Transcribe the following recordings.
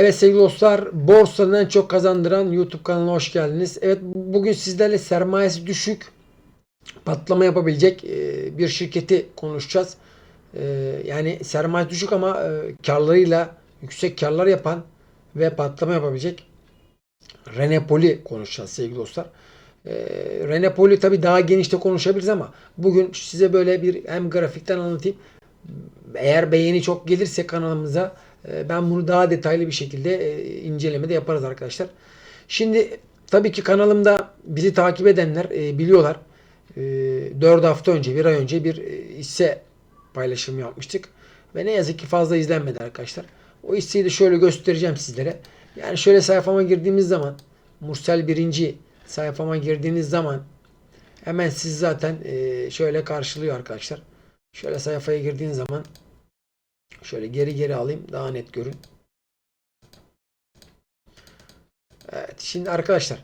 Evet sevgili dostlar, borsanın en çok kazandıran YouTube kanalına hoş geldiniz. Evet bugün sizlerle sermayesi düşük, patlama yapabilecek e, bir şirketi konuşacağız. E, Yani sermayesi düşük ama e, karlarıyla yüksek karlar yapan ve patlama yapabilecek Renepol'i konuşacağız sevgili dostlar. Renepol'i tabii daha geniş de konuşabiliriz ama bugün size böyle bir hem grafikten anlatayım. Eğer beğeni çok gelirse kanalımıza ben bunu daha detaylı bir şekilde e, inceleme de yaparız arkadaşlar. Şimdi tabii ki kanalımda bizi takip edenler e, biliyorlar. 4 hafta önce, bir ay önce bir e, hisse paylaşımı yapmıştık. Ve ne yazık ki fazla izlenmedi arkadaşlar. O hisseyi de şöyle göstereceğim sizlere. Yani şöyle sayfama girdiğimiz zaman Mursel birinci sayfama girdiğiniz zaman hemen siz zaten şöyle karşılıyor arkadaşlar. Şöyle sayfaya girdiğin zaman şöyle geri geri alayım daha net görün. Evet şimdi arkadaşlar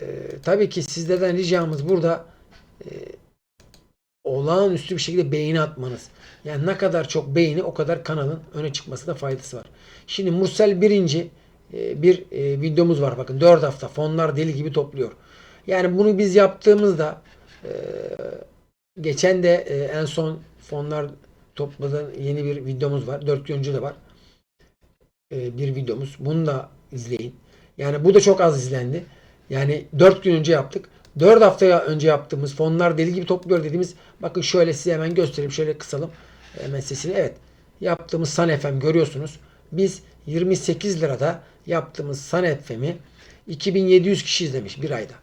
e, tabii ki sizlerden ricamız burada e, olağanüstü bir şekilde beğeni atmanız. Yani ne kadar çok beğeni o kadar kanalın öne çıkmasına faydası var. Şimdi Mursel birinci e, bir e, videomuz var. Bakın 4 hafta fonlar deli gibi topluyor. Yani bunu biz yaptığımızda e, geçen de e, en son fonlar topladığı yeni bir videomuz var. 4 gün önce de var. E, bir videomuz. Bunu da izleyin. Yani bu da çok az izlendi. Yani 4 gün önce yaptık. 4 hafta önce yaptığımız fonlar deli gibi topluyor dediğimiz bakın şöyle size hemen göstereyim. Şöyle kısalım. Hemen sesini. Evet. Yaptığımız San FM görüyorsunuz. Biz 28 lirada yaptığımız San FM'i 2700 kişi izlemiş bir ayda.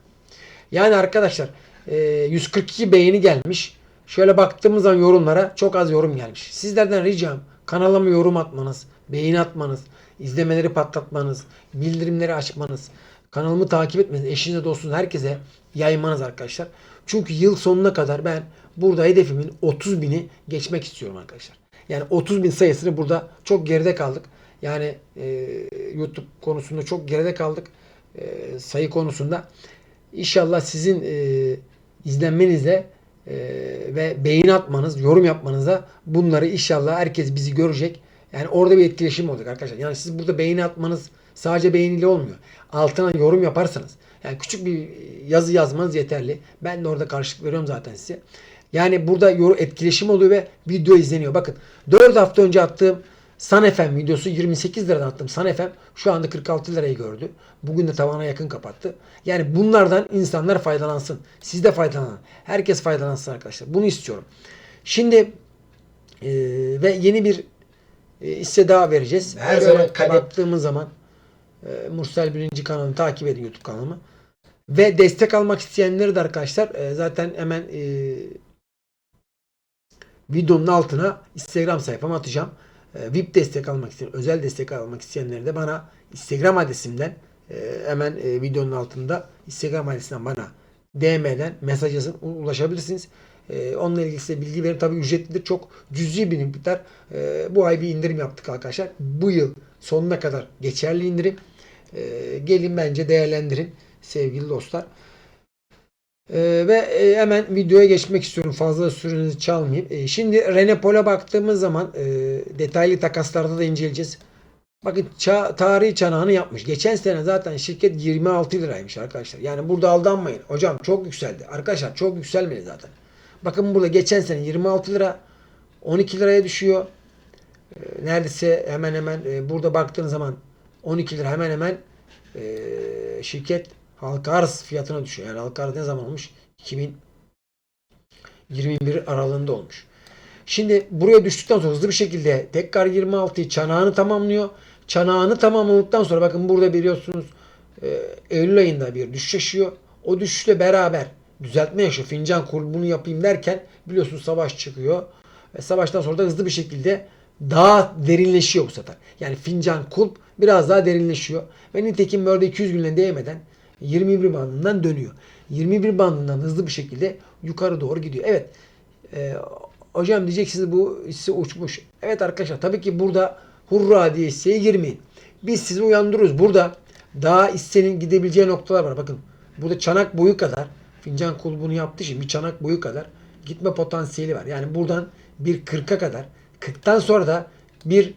Yani arkadaşlar e, 142 beğeni gelmiş. Şöyle baktığımız zaman yorumlara çok az yorum gelmiş. Sizlerden ricam kanalıma yorum atmanız, beğeni atmanız, izlemeleri patlatmanız, bildirimleri açmanız, kanalımı takip etmeniz, eşinize, dostunuza, herkese yaymanız arkadaşlar. Çünkü yıl sonuna kadar ben burada hedefimin 30 bini geçmek istiyorum arkadaşlar. Yani 30 bin sayısını burada çok geride kaldık. Yani e, YouTube konusunda çok geride kaldık. E, sayı konusunda. İnşallah sizin e, izlenmenizle e, ve beğeni atmanız, yorum yapmanıza bunları inşallah herkes bizi görecek. Yani orada bir etkileşim olacak arkadaşlar. Yani siz burada beğeni atmanız sadece beğeniyle olmuyor. Altına yorum yaparsanız yani küçük bir yazı yazmanız yeterli. Ben de orada karşılık veriyorum zaten size. Yani burada etkileşim oluyor ve video izleniyor. Bakın 4 hafta önce attığım San FM videosu 28 liradan attım. San FM şu anda 46 lirayı gördü. Bugün de tavana yakın kapattı. Yani bunlardan insanlar faydalansın. Siz de faydalanın. Herkes faydalansın arkadaşlar. Bunu istiyorum. Şimdi e, ve yeni bir e, hisse daha vereceğiz. Her Şöyle zaman baktığımız zaman e, Mursel birinci kanalını takip edin YouTube kanalımı. Ve destek almak isteyenleri de arkadaşlar e, zaten hemen e, videonun altına Instagram sayfama atacağım. E, VIP destek almak isteyen, özel destek almak isteyenleri de bana Instagram adresimden e, hemen e, videonun altında Instagram adresinden bana DM'den mesaj yazın ulaşabilirsiniz. Onunla ilgili size bilgi verin. Tabii ücretlidir. Çok cüzi bir miktar. Bu ay bir indirim yaptık arkadaşlar. Bu yıl sonuna kadar geçerli indirim. Gelin bence değerlendirin sevgili dostlar. Ee, ve e, hemen videoya geçmek istiyorum. Fazla sürenizi çalmayayım. E, şimdi Renepol'e baktığımız zaman e, detaylı takaslarda da inceleyeceğiz. Bakın ça- tarihi çanağını yapmış. Geçen sene zaten şirket 26 liraymış arkadaşlar. Yani burada aldanmayın. Hocam çok yükseldi. Arkadaşlar çok yükselmedi zaten. Bakın burada geçen sene 26 lira 12 liraya düşüyor. E, neredeyse hemen hemen e, burada baktığınız zaman 12 lira hemen hemen şirket halka arz fiyatına düşüyor. Yani halka arz ne zaman olmuş? 2021 aralığında olmuş. Şimdi buraya düştükten sonra hızlı bir şekilde tekrar 26'yı çanağını tamamlıyor. Çanağını tamamladıktan sonra bakın burada biliyorsunuz e, Eylül ayında bir düşüş yaşıyor. O düşüşle beraber düzeltme yaşıyor. Fincan bunu yapayım derken biliyorsunuz savaş çıkıyor. Ve savaştan sonra da hızlı bir şekilde daha derinleşiyor bu sefer. Yani fincan kulp biraz daha derinleşiyor. Ve nitekim böyle 200 günle değmeden 21 bandından dönüyor. 21 bandından hızlı bir şekilde yukarı doğru gidiyor. Evet. E, hocam diyeceksiniz bu hisse uçmuş. Evet arkadaşlar tabii ki burada hurra diye hisseye girmeyin. Biz sizi uyandırıyoruz. Burada daha hissenin gidebileceği noktalar var. Bakın burada çanak boyu kadar fincan kulbunu yaptığı için bir çanak boyu kadar gitme potansiyeli var. Yani buradan bir 40'a kadar 40'tan sonra da bir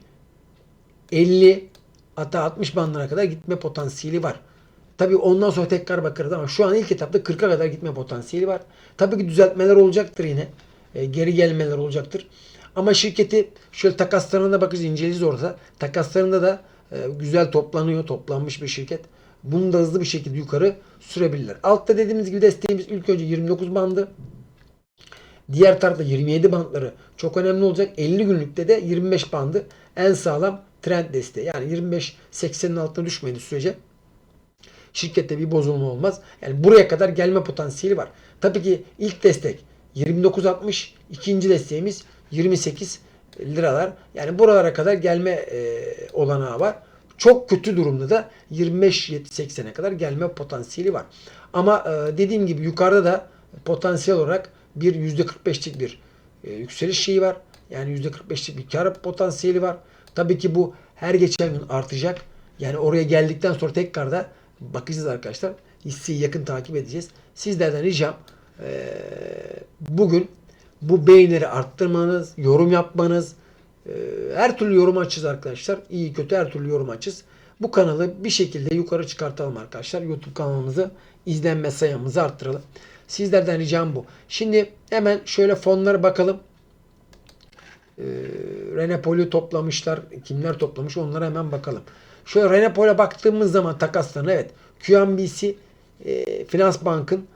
50 Hatta 60 bandına kadar gitme potansiyeli var. Tabii ondan sonra tekrar bakarız ama şu an ilk etapta 40'a kadar gitme potansiyeli var. Tabii ki düzeltmeler olacaktır yine. E, geri gelmeler olacaktır. Ama şirketi şöyle takaslarına bakacağız, inceleyeceğiz orada. Takaslarında da e, güzel toplanıyor, toplanmış bir şirket. Bunu da hızlı bir şekilde yukarı sürebilirler. Altta dediğimiz gibi desteğimiz ilk önce 29 bandı. Diğer tarafta 27 bandları çok önemli olacak. 50 günlükte de 25 bandı en sağlam trend desteği. Yani 25-80'in altına düşmediği sürece şirkette bir bozulma olmaz. Yani buraya kadar gelme potansiyeli var. Tabii ki ilk destek 29.60, ikinci desteğimiz 28 liralar. Yani buralara kadar gelme e, olanağı var. Çok kötü durumda da 25-80'e kadar gelme potansiyeli var. Ama e, dediğim gibi yukarıda da potansiyel olarak bir %45'lik bir e, yükseliş şeyi var. Yani %45'lik bir kar potansiyeli var. Tabii ki bu her geçen gün artacak. Yani oraya geldikten sonra tekrar da bakacağız arkadaşlar. Hisseyi yakın takip edeceğiz. Sizlerden ricam e, bugün bu beğenileri arttırmanız, yorum yapmanız, e, her türlü yorum açız arkadaşlar. İyi kötü her türlü yorum açız. Bu kanalı bir şekilde yukarı çıkartalım arkadaşlar. YouTube kanalımızı izlenme sayımızı arttıralım. Sizlerden ricam bu. Şimdi hemen şöyle fonlara bakalım. Ee, Renepol'ü toplamışlar. Kimler toplamış onlara hemen bakalım. Şöyle Renepol'e baktığımız zaman takaslarına evet QNBC e, Finans Bank'ın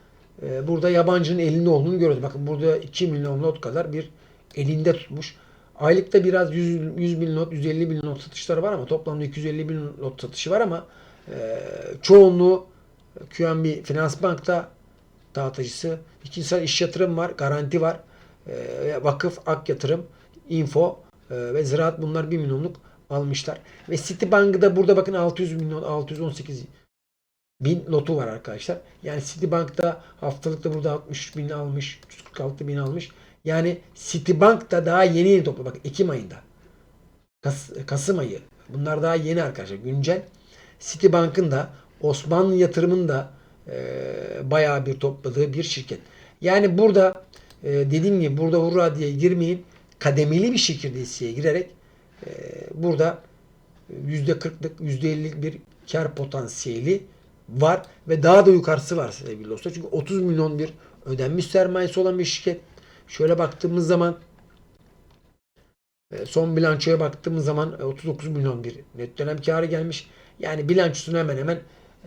e, burada yabancının elinde olduğunu görüyoruz. Bakın burada 2 milyon lot kadar bir elinde tutmuş. Aylıkta biraz 100, 100 bin lot, 150 bin lot satışları var ama toplamda 250 bin lot satışı var ama e, çoğunluğu QNB Finans Bank'ta dağıtıcısı. İkinci sırada iş yatırım var, garanti var. E, vakıf, ak yatırım, info e, ve ziraat bunlar 1 milyonluk almışlar. Ve Citibank'ı da burada bakın 600 milyon, 618 bin lotu var arkadaşlar. Yani Citibank'ta haftalıkta burada 60 bin almış, 346 bin almış. Yani Citibank da daha yeni yeni toplu. Bak Ekim ayında. Kas, Kasım ayı. Bunlar daha yeni arkadaşlar. Güncel. Citibank'ın da Osmanlı yatırımın da e, bayağı bir topladığı bir şirket. Yani burada e, dediğim gibi burada hurra diye girmeyin. Kademeli bir şekilde hisseye girerek burada %40'lık %50'lik bir kar potansiyeli var ve daha da yukarısı var sevgili dostlar. Çünkü 30 milyon bir ödenmiş sermayesi olan bir şirket. Şöyle baktığımız zaman e, son bilançoya baktığımız zaman e, 39 milyon bir net dönem karı gelmiş. Yani bilançosuna hemen hemen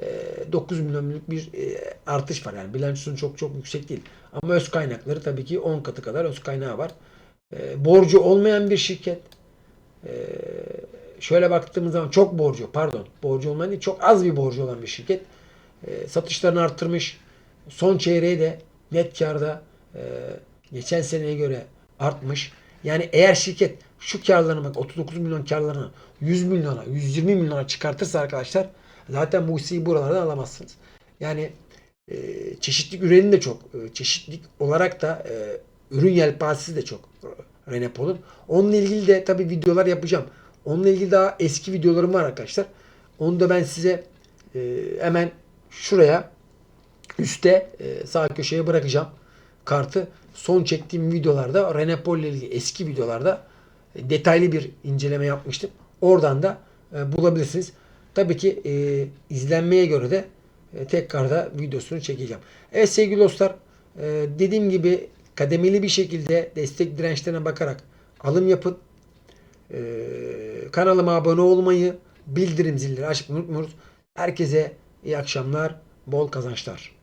e, 9 milyonluk bir e, artış var. Yani bilançosu çok çok yüksek değil. Ama öz kaynakları tabii ki 10 katı kadar öz kaynağı var. E, borcu olmayan bir şirket. E, şöyle baktığımız zaman çok borcu, pardon, borcu olmayan değil, çok az bir borcu olan bir şirket. E, satışlarını arttırmış. Son çeyreği de net karda e, geçen seneye göre artmış. Yani eğer şirket şu karlarını bak 39 milyon karlarını 100 milyona, 120 milyona çıkartırsa arkadaşlar zaten bu hisseyi buralardan alamazsınız. Yani e, çeşitlilik üreni de çok. E, çeşitlilik olarak da e, ürün yelpazesi de çok e, Renepol'un. Onunla ilgili de tabii videolar yapacağım. Onunla ilgili daha eski videolarım var arkadaşlar. Onu da ben size e, hemen şuraya üstte e, sağ köşeye bırakacağım kartı. Son çektiğim videolarda Renepol ile ilgili eski videolarda e, detaylı bir inceleme yapmıştım. Oradan da e, bulabilirsiniz. Tabii ki e, izlenmeye göre de e, tekrar da videosunu çekeceğim. Evet sevgili dostlar e, dediğim gibi kademeli bir şekilde destek dirençlerine bakarak alım yapın. E, kanalıma abone olmayı, bildirim zilleri açmayı unutmuyoruz. Herkese iyi akşamlar, bol kazançlar.